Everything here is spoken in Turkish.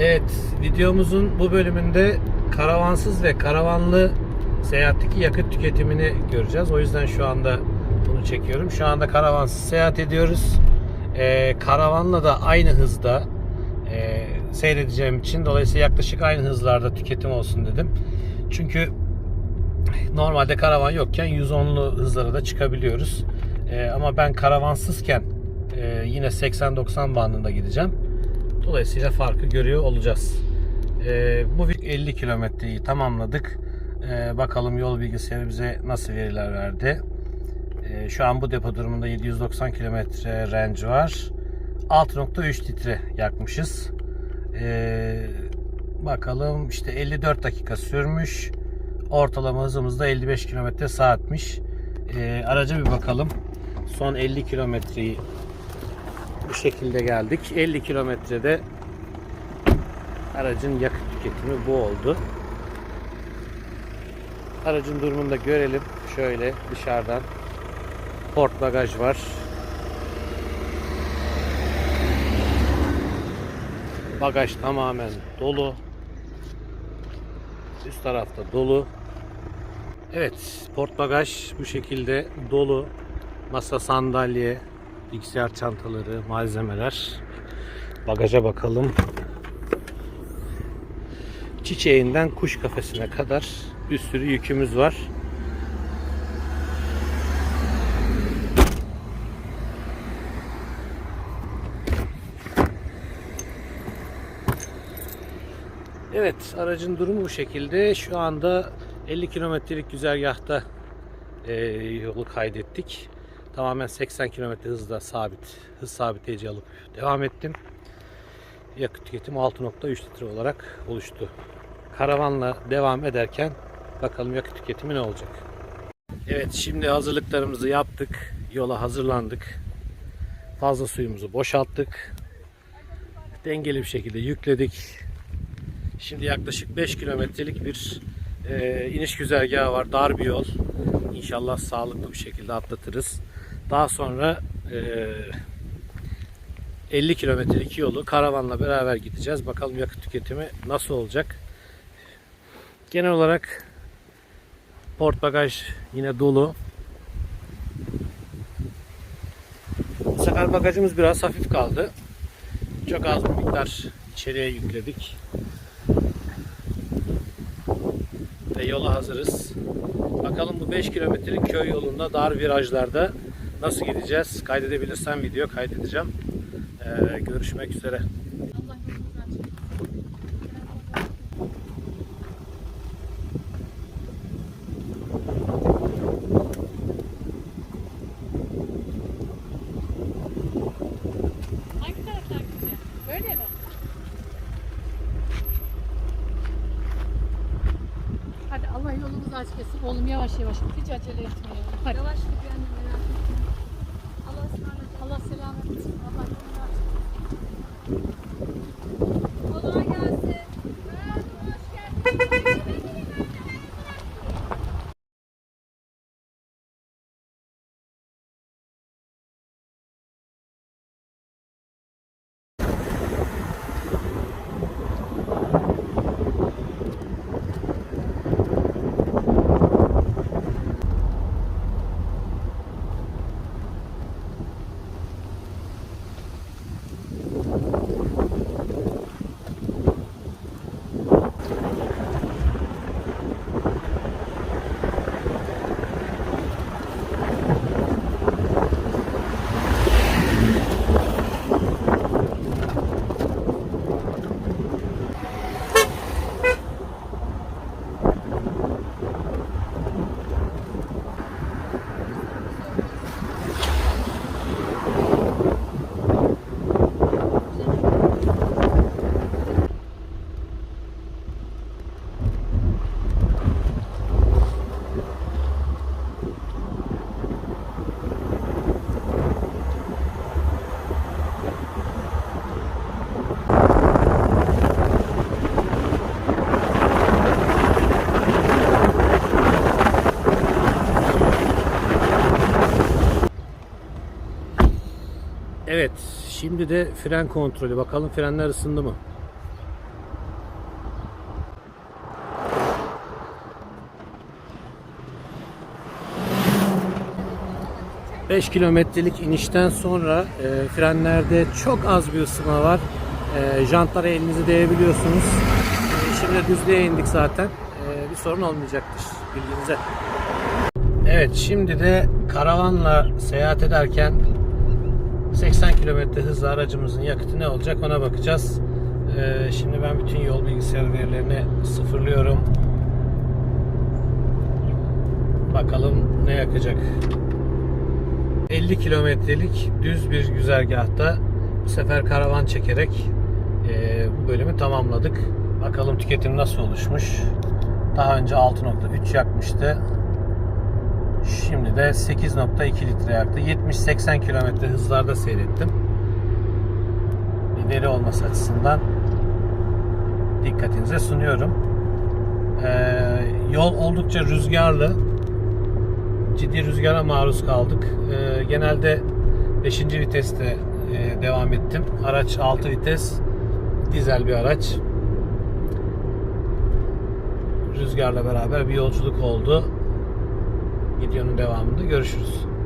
Evet, videomuzun bu bölümünde karavansız ve karavanlı seyahatteki yakıt tüketimini göreceğiz. O yüzden şu anda bunu çekiyorum. Şu anda karavansız seyahat ediyoruz. Ee, karavanla da aynı hızda e, seyredeceğim için dolayısıyla yaklaşık aynı hızlarda tüketim olsun dedim. Çünkü normalde karavan yokken 110'lu hızlara da çıkabiliyoruz. Ee, ama ben karavansızken e, yine 80-90 bandında gideceğim. Dolayısıyla farkı görüyor olacağız. Ee, bu 50 kilometreyi tamamladık. Ee, bakalım yol bilgisayarı bize nasıl veriler verdi. Ee, şu an bu depo durumunda 790 kilometre range var. 6.3 litre yakmışız. Ee, bakalım işte 54 dakika sürmüş. Ortalama hızımız da 55 kilometre saatmiş. Ee, araca bir bakalım. Son 50 kilometreyi bu şekilde geldik. 50 kilometrede aracın yakıt tüketimi bu oldu. Aracın durumunu da görelim. Şöyle dışarıdan port bagaj var. Bagaj tamamen dolu. Üst tarafta dolu. Evet, port bagaj bu şekilde dolu. Masa, sandalye, bilgisayar çantaları, malzemeler. Bagaja bakalım. Çiçeğinden kuş kafesine kadar bir sürü yükümüz var. Evet, aracın durumu bu şekilde. Şu anda 50 kilometrelik güzergahta e, yolu kaydettik. Tamamen 80 km hızda sabit, hız sabitleyici alıp devam ettim. Yakıt tüketimi 6.3 litre olarak oluştu. Karavanla devam ederken bakalım yakıt tüketimi ne olacak. Evet şimdi hazırlıklarımızı yaptık. Yola hazırlandık. Fazla suyumuzu boşalttık. Dengeli bir şekilde yükledik. Şimdi yaklaşık 5 kilometrelik bir e, iniş güzergahı var. Dar bir yol. İnşallah sağlıklı bir şekilde atlatırız. Daha sonra e, 50 kilometrelik yolu karavanla beraber gideceğiz. Bakalım yakıt tüketimi nasıl olacak. Genel olarak port bagaj yine dolu. Sefer bagajımız biraz hafif kaldı. Çok az bir miktar içeriye yükledik. Ve yola hazırız. Bakalım bu 5 kilometrelik köy yolunda dar virajlarda nasıl gideceğiz? Kaydedebilirsem video kaydedeceğim. Ee, görüşmek üzere. Hangi taraftan gideceğim? Böyle mi? Hadi Allah yolumuzu açık etsin. Oğlum yavaş yavaş. Hiç acele etmeyelim. Hadi. Yavaş git yani Allah selamet etsin. Allah Evet, şimdi de fren kontrolü. Bakalım frenler ısındı mı? Beş kilometrelik inişten sonra e, frenlerde çok az bir ısınma var. E, jantlara elinizi değebiliyorsunuz. E, şimdi düzlüğe indik zaten. E, bir sorun olmayacaktır bilginize. Evet şimdi de karavanla seyahat ederken 80 kilometre hızla aracımızın yakıtı ne olacak ona bakacağız. E, şimdi ben bütün yol bilgisayar verilerini sıfırlıyorum. Bakalım ne yakacak. 50 kilometrelik düz bir güzergahta bu sefer karavan çekerek e, bu bölümü tamamladık. Bakalım tüketim nasıl oluşmuş. Daha önce 6.3 yakmıştı. Şimdi de 8.2 litre yaktı. 70-80 kilometre hızlarda seyrettim. Bir veri olması açısından dikkatinize sunuyorum. Ee, yol oldukça rüzgarlı ciddi rüzgara maruz kaldık. Ee, genelde 5. viteste e, devam ettim. Araç 6 vites, dizel bir araç. Rüzgarla beraber bir yolculuk oldu. Videonun devamında görüşürüz.